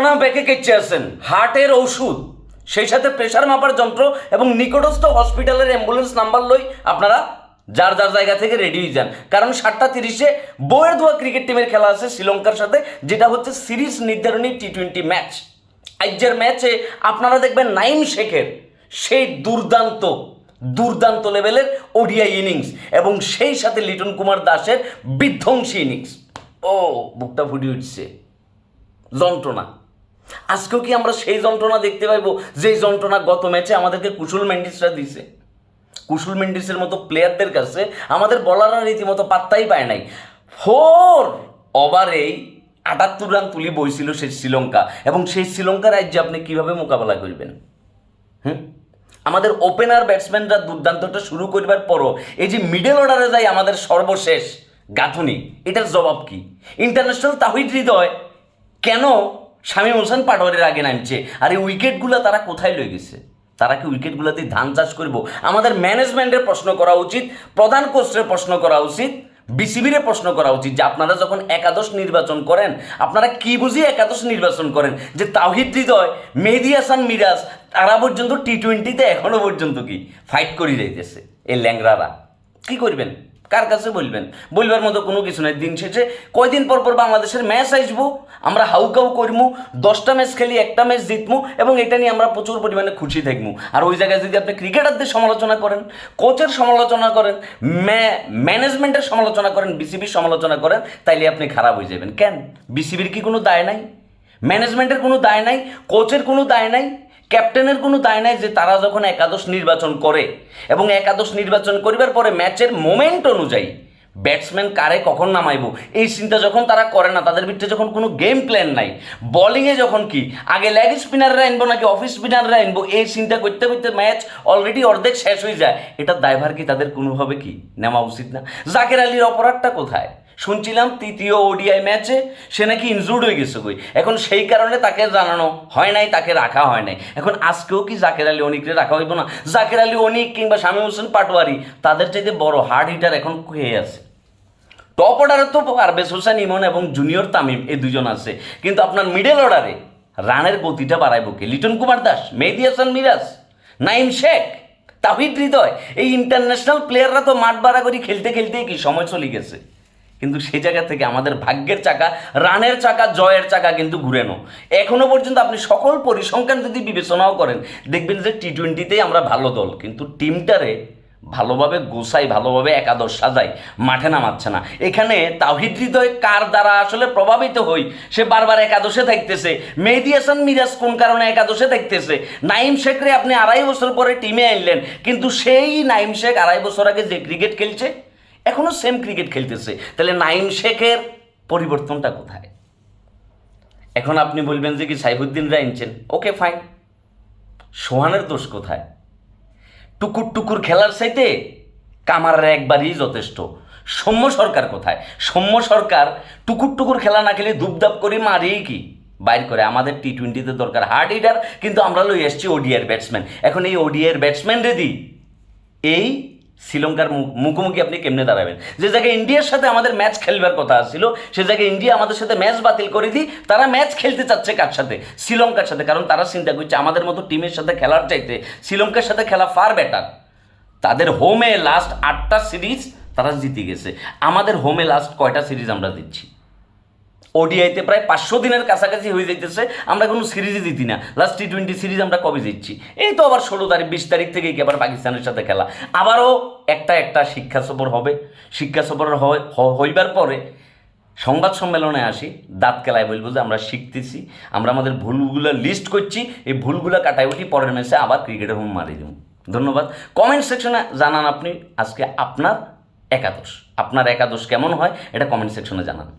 ডোনা ব্যাকে কেচে আছেন হার্টের ওষুধ, সেই সাথে প্রেশার মাপার যন্ত্র এবং নিকটস্থ হসপিটালের অ্যাম্বুলেন্স নাম্বার লই আপনারা যার যার জায়গা থেকে রেডি হয়ে যান। কারণ সাতটা তিরিশে বইয়ের ধোয়া ক্রিকেট টিমের খেলা আছে শ্রীলঙ্কার সাথে, যেটা হচ্ছে সিরিজ নির্ধারণী টি টোয়েন্টি ম্যাচ আজকের ম্যাচে আপনারা দেখবেন নাইম শেখের সেই দুর্দান্ত দুর্দান্ত লেভেলের ওডিআই ইনিংস এবং সেই সাথে লিটন কুমার দাসের বিধ্বংসী ইনিংস ও, বুকটা ফুটে উঠছে। যন্ত্রণা। আজকেও কি আমরা সেই যন্ত্রণা দেখতে পাইবো? যেই যন্ত্রণা গত ম্যাচে আমাদেরকে কুশল মেন্ডিসরা দিছে। কুশল মেন্ডিসের মতো প্লেয়ারদের কাছে আমাদের বলাররা রীতিমতো পাত্তাই পায় নাই। ফোর ওভারেই আটাত্তর রান তুলি বইছিল সেই শ্রীলঙ্কা। এবং সেই শ্রীলঙ্কার রাজ্যে আপনি কীভাবে মোকাবেলা করবেন? হুম? আমাদের ওপেনার ব্যাটসম্যানরা দুর্দান্তটা শুরু করবার পরও এই যে মিডল অর্ডারে যাই আমাদের সর্বশেষ গাঁথুনি, এটার জবাব কি? ইন্টারন্যাশনাল তাহিদ হৃদয় কেন শামীম হোসেন পাটোয়ারির আগে নামছে। আর এই উইকেটগুলো তারা কোথায় লয়ে গেছে? তারা কি উইকেটগুলোতে ধান চাষ করব? আমাদের ম্যানেজমেন্টের প্রশ্ন করা উচিত, প্রধান কোচের প্রশ্ন করা উচিত, বিসিবির প্রশ্ন করা উচিত যে আপনারা যখন একাদশ নির্বাচন করেন, আপনারা কি বুঝিয়ে একাদশ নির্বাচন করেন? যে তাওহিদ হৃদয়, মেহেদি হাসান মিরাজ, তারা পর্যন্ত টি টোয়েন্টিতে এখনও পর্যন্ত কি? ফাইট করে যাইতেছে এই ল্যাংরারা কি করবেন? কার কাছে বলবেন? বলবার মতো কোনো কিছু নাই। দিন শেষে কয়দিন পর পর বাংলাদেশের ম্যাচ আসব? আমরা হাউকাউ করব দশটা ম্যাচ খেলি, একটা ম্যাচ জিতমু এবং এটা নিয়ে আমরা প্রচুর পরিমাণে খুশি থাকব আর ওই জায়গায় যদি আপনি ক্রিকেটারদের সমালোচনা করেন কোচের সমালোচনা করেন ম্যানেজমেন্টের সমালোচনা করেন বিসিবির সমালোচনা করেন, তাইলে আপনি খারাপ হয়ে যাবেন। কেন? বিসিবির কি কোনো দায় নাই? ম্যানেজমেন্টের কোনো দায় নাই? কোচের কোনো দায় নাই? ক্যাপ্টেনের কোনো দায় নাই যে তারা যখন একাদশ নির্বাচন করে এবং একাদশ নির্বাচন করিবার পরে ম্যাচের মোমেন্ট অনুযায়ী ব্যাটসম্যান কারে কখন নামাইবো? এই চিন্তা যখন তারা করে না, তাদের ভিতরে যখন কোনো গেম প্ল্যান নাই বলিংয়ে যখন কি, আগে লেগ স্পিনাররা আনব নাকি অফ স্পিনাররা আনব? এই চিন্তা করতে করতে ম্যাচ অলরেডি অর্ধেক শেষ হয়ে যায়। এটার দায়ভার কি তাদের কোনোভাবে কি নেওয়া উচিত না? জাকের আলীর অপরাধটা কোথায়? শুনছিলাম তৃতীয় ওডিআই ম্যাচে সে নাকি ইনজুর্ড হয়ে গেছে কই। এখন সেই কারণে তাকে জানানো হয় নাই, তাকে রাখা হয় নাই। এখন আজকেও কি জাকের আলী অনিকরে রাখা হইব না? জাকের আলী অনিক কিংবা শামীম হোসেন পাটোয়ারি, তাদের চাইতে বড় হার্ড হিটার এখন হয়ে আছে। টপ অর্ডারে তো পারভেজ হোসেন ইমন এবং জুনিয়র তামিম, এই দুজন আছে। কিন্তু আপনার মিডল অর্ডারে রানের গতিটা বাড়াইব কে? লিটন কুমার দাস, মেহেদি হাসান মিরাজ নাইম শেখ, তাহিদ হৃদয়। এই ইন্টারন্যাশনাল প্লেয়াররা তো মাঠ বাড়া করে খেলতে খেলতেই কি সময় চলে গেছে? কিন্তু সেই জায়গা থেকে আমাদের ভাগ্যের চাকা, রানের চাকা, জয়ের চাকা কিন্তু ঘুরেনো এখনও পর্যন্ত আপনি সকল পরিসংখ্যান যদি বিবেচনাও করেন, দেখবেন যে টি টোয়েন্টিতেই আমরা ভালো দল, কিন্তু টিমটারে ভালোভাবে গোসাই ভালোভাবে একাদশ সাজাই মাঠে নামাচ্ছে না। এখানে তাহিদ হৃদয় কার দ্বারা আসলে প্রভাবিত হই? সে বারবার একাদশে থাকতেছে। মেহেদি হাসান মিরাজ কোন কারণে একাদশে থাকতেছে? নাইম শেখরে আপনি আড়াই বছর পরে টিমে আনলেন কিন্তু সেই নাইম শেখ আড়াই বছর আগে যে ক্রিকেট খেলছে এখনও সেম ক্রিকেট খেলতেছে। তাহলে নাইম শেখের পরিবর্তনটা কোথায়? এখন আপনি বলবেন যে কি সাইফুদ্দিনরা আনছেন ওকে ফাইন সোহানের দোষ কোথায়? টুকুর টুকুর খেলার চাইতে কামারের একবারই যথেষ্ট। সৌম্য সরকার কোথায়? সৌম্য সরকার টুকুর টুকুর খেলা না খেলে ধূপধাপ করে মারিয়ে কি? বাইর করে। আমাদের টি টোয়েন্টিতে দরকার হার্ড হিটার কিন্তু আমরা লই এসছি ওডিআর ব্যাটসম্যান এখন এই ওডিআর ব্যাটসম্যান রেদি এই শ্রীলঙ্কার মুখ- মুখোমুখি আপনি কেমনে দাঁড়াবেন? যে জায়গায় ইন্ডিয়ার সাথে আমাদের ম্যাচ খেলবার কথা ছিল সে জায়গায় ইন্ডিয়া আমাদের সাথে ম্যাচ বাতিল করে দিই তারা ম্যাচ খেলতে চাচ্ছে কার সাথে? শ্রীলঙ্কার সাথে, কারণ তারা চিন্তা করছে আমাদের মতো টিমের সাথে খেলার চাইতে শ্রীলঙ্কার সাথে খেলা ফার বেটার তাদের হোমে লাস্ট আটটা সিরিজ তারা জিতে গেছে। আমাদের হোমে লাস্ট কয়টা সিরিজ আমরা দিচ্ছি? ওডিআইতে প্রায় পাঁচশো দিনের কাছাকাছি হয়ে যাইতেছে, আমরা কোনো সিরিজই জিতি না। লাস্ট টি টোয়েন্টি সিরিজ আমরা কবে জিতছি? এই তো আবার ষোলো তারিখ, বিশ তারিখ থেকে কি আবার পাকিস্তানের সাথে খেলা। আবারও একটা একটা শিক্ষা সফর হবে। শিক্ষা সফর হইবার পরে সংবাদ সম্মেলনে আসি, দাঁত কেলায় বলব যে আমরা শিখতেছি, আমরা আমাদের ভুলগুলো লিস্ট করছি, এই ভুলগুলো কাটাই উঠি, পরের ম্যাচে আবার ক্রিকেটের হোম মারি দেব। ধন্যবাদ। কমেন্ট সেকশনে জানান আপনি, আজকে আপনার একাদশ। আপনার একাদশ কেমন হয়, এটা কমেন্ট সেকশনে জানান।